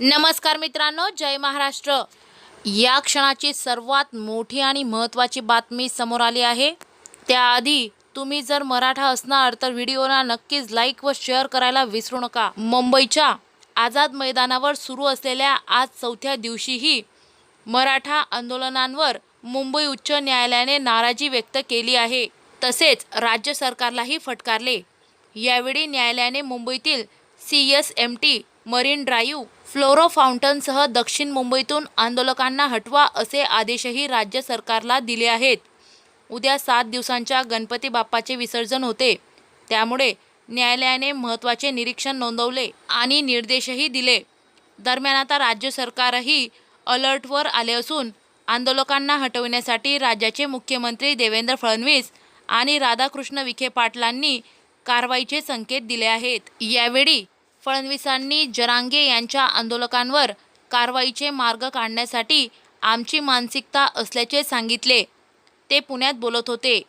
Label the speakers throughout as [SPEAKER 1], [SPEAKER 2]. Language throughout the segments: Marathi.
[SPEAKER 1] नमस्कार मित्रांनो जय महाराष्ट्र. या क्षणाची सर्वात मोठी आणि महत्त्वाची बातमी समोर आली आहे. त्याआधी तुम्ही जर मराठा असणार तर व्हिडिओला नक्कीच लाईक व शेअर करायला विसरू नका. मुंबईच्या आझाद मैदानावर सुरू असलेल्या आज चौथ्या दिवशीही मराठा आंदोलनांवर मुंबई उच्च न्यायालयाने नाराजी व्यक्त केली आहे. तसेच राज्य सरकारलाही फटकारले. यावेळी न्यायालयाने मुंबईतील C S M T marine drive flora फाउंटनसह दक्षिण मुंबईतून आंदोलकांना हटवा असे आदेशही राज्य सरकारला दिले आहेत. उद्या सात दिवसांच्या गणपती बाप्पाचे विसर्जन होते. त्यामुळे न्यायालयाने महत्त्वाचे निरीक्षण नोंदवले आणि निर्देशही दिले. दरम्यान आता राज्य सरकारही अलर्टवर आले असून आंदोलकांना हटवण्यासाठी राज्याचे मुख्यमंत्री देवेंद्र फडणवीस आणि राधाकृष्ण विखे पाटलांनी कारवाईचे संकेत दिले आहेत. यावेळी फडणवीसांनी जरांगे यांच्या आंदोलकांवर कारवाईचे मार्ग काढण्यासाठी आमची मानसिकता असल्याचे सांगितले. ते पुण्यात बोलत होते.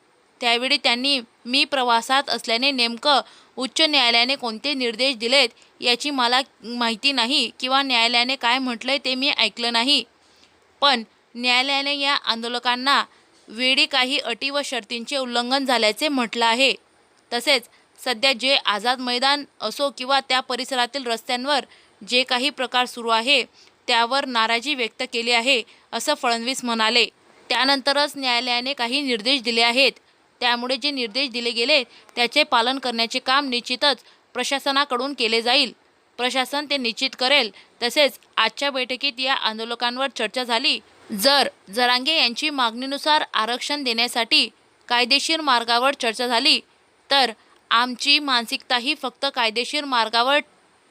[SPEAKER 1] त्यावेळी त्यांनी मी प्रवासात असल्याने नेमकं उच्च न्यायालयाने कोणते निर्देश दिलेत याची मला माहिती नाही किंवा न्यायालयाने काय म्हटलंय ते मी ऐकलं नाही. पण न्यायालयाने या आंदोलकांना वेळी काही अटी व शर्तींचे उल्लंघन झाल्याचे म्हटलं आहे. तसेच सध्या जे आझाद मैदान असो किंवा त्या परिसरातील रस्त्यांवर जे काही प्रकार सुरू आहे त्यावर नाराजी व्यक्त केली आहे असं फडणवीस म्हणाले. त्यानंतरच न्यायालयाने काही निर्देश दिले आहेत. त्यामुळे जे निर्देश दिले गेले त्याचे पालन करण्याचे काम निश्चितच प्रशासनाकडून केले जाईल. प्रशासन ते निश्चित करेल. तसेच आजच्या बैठकीत या आंदोलकांवर चर्चा झाली. जर जरांगे यांची मागणीनुसार आरक्षण देण्यासाठी कायदेशीर मार्गावर चर्चा झाली तर आमची मानसिकता ही फक्त कायदेशीर मार्गावर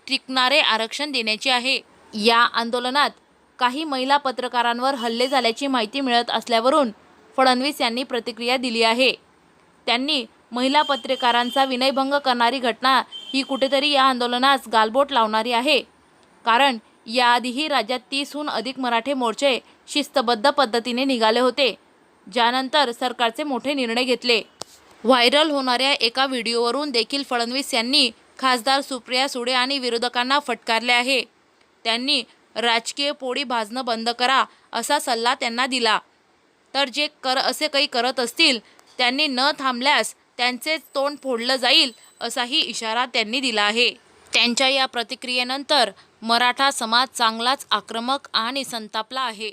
[SPEAKER 1] टिकणारे आरक्षण देण्याची आहे. या आंदोलनात काही महिला पत्रकारांवर हल्ले झाल्याची माहिती मिळत असल्यावरून फडणवीस यांनी प्रतिक्रिया दिली आहे. त्यांनी महिला पत्रकारांचा विनयभंग करणारी घटना ही कुठेतरी या आंदोलनास गालबोट लावणारी आहे. कारण याआधीही राज्यात तीसहून अधिक मराठे मोर्चे शिस्तबद्ध पद्धतीने निघाले होते. ज्यानंतर सरकारचे मोठे निर्णय घेतले. व्हायरल होणाऱ्या एका व्हिडिओवरून देखील फडणवीस यांनी खासदार सुप्रिया सुळे आणि विरोधकांना फटकारले आहे. त्यांनी राजकीय पोळी भाजणं बंद करा असा सल्ला त्यांना दिला. तर जे कर असे काही करत असतील त्यांनी न थांबल्यास त्यांचे तोंड फोडलं जाईल असाही इशारा त्यांनी दिला आहे. त्यांच्या या प्रतिक्रियेनंतर मराठा समाज चांगलाच आक्रमक आणि संतापला आहे.